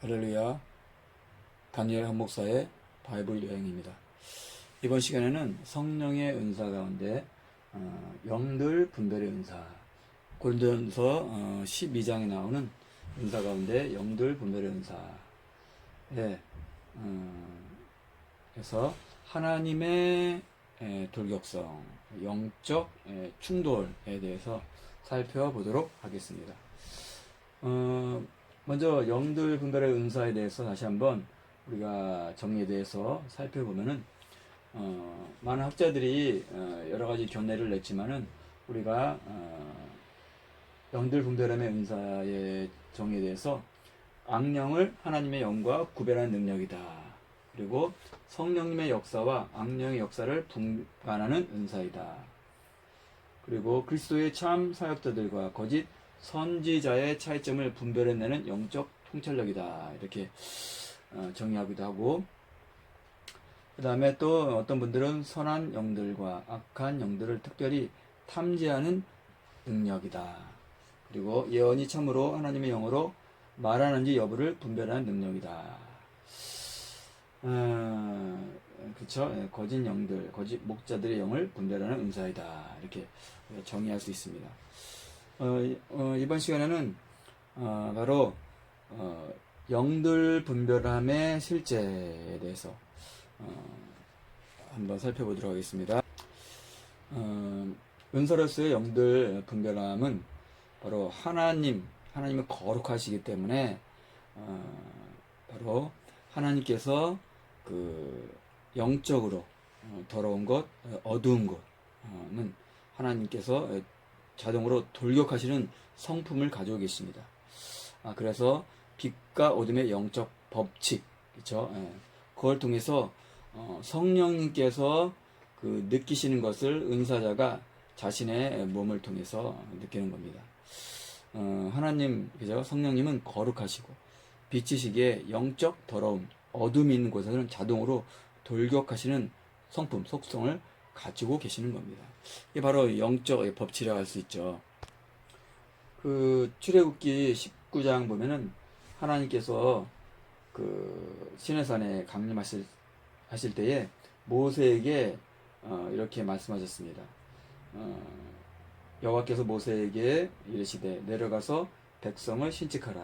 할렐루야 다니엘 한목사의 바이블 여행입니다. 이번 시간에는 성령의 은사 가운데 어, 영들 분별의 은사 고린도전서 어, 12장에 나오는 은사 가운데 영들 분별의 은사에 어, 그래서 하나님의 에, 돌격성 영적 에, 충돌에 대해서 살펴보도록 하겠습니다. 어, 먼저 영들 분별의 은사에 대해서 다시 한번 우리가 정리에 대해서 살펴보면은 어, 많은 학자들이 어, 여러 가지 견해를 냈지만은 우리가 어, 영들 분별함의 은사의 정의에 대해서 악령을 하나님의 영과 구별하는 능력이다. 그리고 성령님의 역사와 악령의 역사를 분간하는 은사이다. 그리고 그리스도의 참 사역자들과 거짓 선지자의 차이점을 분별해내는 영적 통찰력이다. 이렇게 어, 정의하기도 하고, 그 다음에 또 어떤 분들은 선한 영들과 악한 영들을 특별히 탐지하는 능력이다. 그리고 예언이 참으로 하나님의 영으로 말하는지 여부를 분별하는 능력이다. 어, 그쵸? 예, 거짓 영들, 거짓 목자들의 영을 분별하는 은사이다. 이렇게 정의할 수 있습니다. 어, 이- 어, 이번 시간에는 어, 바로 어, 영들 분별함의 실제에 대해서 어, 한번 살펴보도록 하겠습니다. 어, 은사로서의 영들 분별함은 바로 하나님, 하나님은 거룩하시기 때문에 어, 바로 하나님께서 그 영적으로 어, 더러운 것, 어, 어두운 것은 하나님께서 자동으로 돌격하시는 성품을 가지고 계십니다. 아, 그래서 빛과 어둠의 영적 법칙, 그렇죠? 그걸 통해서 어, 성령님께서 그 느끼시는 것을 은사자가 자신의 몸을 통해서 느끼는 겁니다. 어, 하나님, 그죠? 성령님은 거룩하시고 빛이시기에 영적 더러움, 어둠이 있는 곳에서는 자동으로 돌격하시는 성품, 속성을 가지고 계시는 겁니다. 이게 바로 영적 법칙이라고 할 수 있죠. 그 출애굽기 19장 보면은 하나님께서 그 시내산에 강림하실 하실 때에 모세에게 어, 이렇게 말씀하셨습니다. 어, 여호와께서 모세에게 이르시되 내려가서 백성을 신칙하라.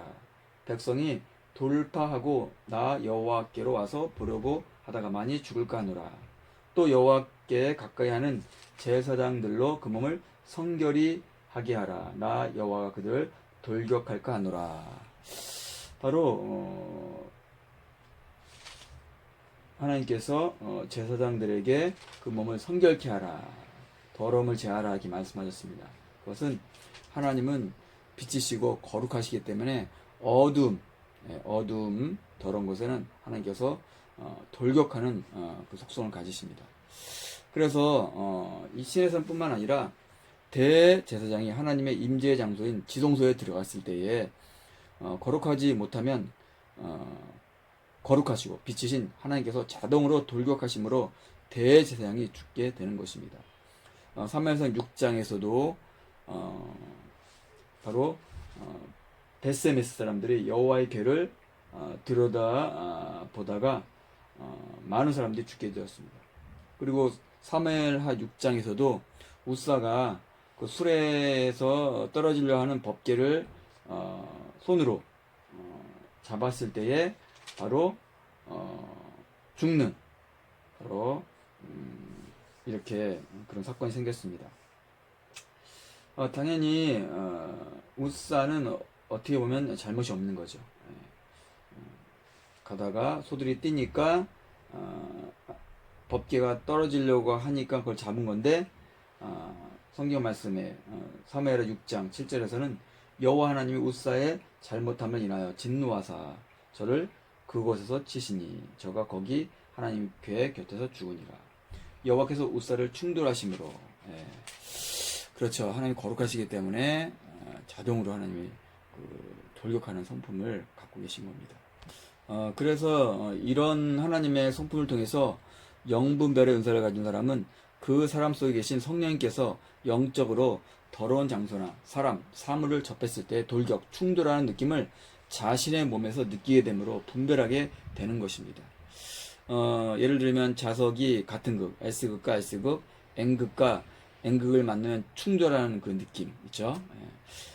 백성이 돌파하고 나 여호와께로 와서 보려고 하다가 많이 죽을까 하노라. 또 여호와께 가까이 하는 제사장들로 그 몸을 성결히 하게 하라. 나 여호와가 그들 돌격할까 하노라. 바로 어, 하나님께서 어, 제사장들에게 그 몸을 성결케 하라. 더러움을 제하라 이렇게 말씀하셨습니다. 그것은 하나님은 빛이시고 거룩하시기 때문에 어둠, 예, 어둠, 더러운 곳에는 하나님께서 어, 돌격하는 어, 그 속성을 가지십니다. 그래서 어, 이 시내산뿐만 아니라 대제사장이 하나님의 임재의 장소인 지성소에 들어갔을 때에 어, 거룩하지 못하면 어, 거룩하시고 빛이신 하나님께서 자동으로 돌격하심으로 대제사장이 죽게 되는 것입니다. 어, 사무엘상 6장에서도 어, 바로 어, 베세메스 사람들이 여호와의 궤를 어, 들여다 아, 보다가 어, 많은 사람들이 죽게 되었습니다. 그리고 사무엘하 6장에서도 우사가 그 수레에서 떨어지려 하는 법궤를 어, 손으로 어, 잡았을 때에 바로 어, 죽는 바로 음, 이렇게 그런 사건이 생겼습니다. 어, 당연히 어, 우사는 어, 어떻게 보면 잘못이 없는 거죠. 가다가 소들이 뛰니까 어, 법계가 떨어지려고 하니까 그걸 잡은 건데 어, 성경 말씀에 어, 사무엘하 6장 7절에서는 여호와 하나님이 우사의 잘못함을 인하여 진노하사 저를 그곳에서 치시니 저가 거기 하나님 궤 곁에서 죽으니라 여호와께서 우사를 충돌하심으로 예. 그렇죠 하나님 거룩하시기 때문에 어, 자동으로 하나님이 그 돌격하는 성품을 갖고 계신 겁니다. 어, 그래서 어, 이런 하나님의 성품을 통해서 영분별의 은사를 가진 사람은 그 사람 속에 계신 성령님께서 영적으로 더러운 장소나 사람, 사물을 접했을 때 돌격, 충돌하는 느낌을 자신의 몸에서 느끼게 되므로 분별하게 되는 것입니다. 어, 예를 들면 자석이 같은 극, S극과 S극, N극과 N극을 만나면 충돌하는 그 느낌 있죠. 예.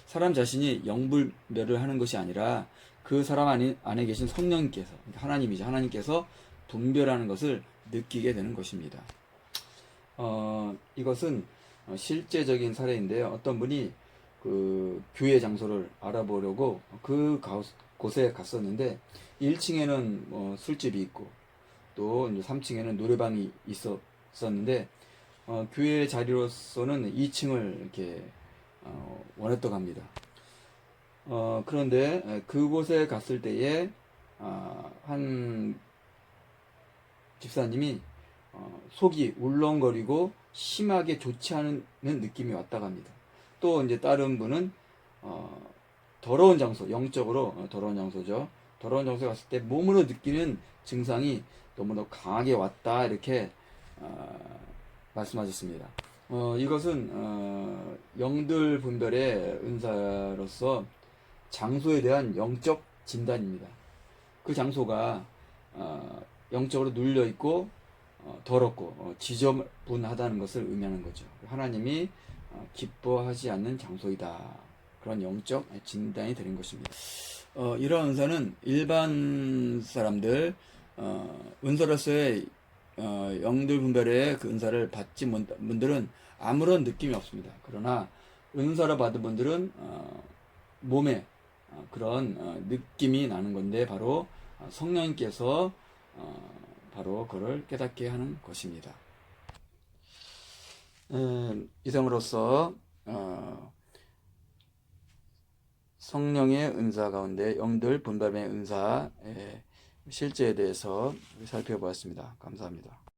사람 자신이 영불멸을 하는 것이 아니라 그 사람 안에, 안에 계신 성령님께서 그러니까 하나님이죠. 하나님께서 분별하는 것을 느끼게 되는 것입니다. 어, 이것은 어, 실제적인 사례인데요. 어떤 분이 그 교회 장소를 알아보려고 그 가- 곳에 갔었는데 1층에는 뭐 술집이 있고 또 이제 3층에는 노래방이 있었었는데 어, 교회 자리로서는 2층을 이렇게 어, 원했다고 합니다. 어, 그런데 에, 그곳에 갔을 때에 아, 한 집사님이 어, 속이 울렁거리고 심하게 좋지 않은 느낌이 왔다고 합니다. 또 이제 다른 분은 어, 더러운 장소, 영적으로 어, 더러운 장소죠. 더러운 장소에 갔을 때 몸으로 느끼는 증상이 너무나 강하게 왔다 이렇게 어, 말씀하셨습니다. 어, 이것은 어, 영들 분별의 은사로서 장소에 대한 영적 진단입니다. 그 장소가 어, 영적으로 눌려 있고 어, 더럽고 어, 지저분하다는 것을 의미하는 거죠. 하나님이 어, 기뻐하지 않는 장소이다. 그런 영적 진단이 되는 것입니다. 어, 이러한 은사는 일반 사람들 어, 은사로서의 어, 영들 분별의 그 은사를 받지 못- 분들은 아무런 느낌이 없습니다. 그러나 은사를 받은 분들은 어, 몸에 어, 그런 어, 느낌이 나는 건데 바로 어, 성령님께서 어, 바로 그를 깨닫게 하는 것입니다. 음, 이성으로서 어, 성령의 은사 가운데 영들 분별의 은사의 실제에 대해서 살펴보았습니다. 감사합니다.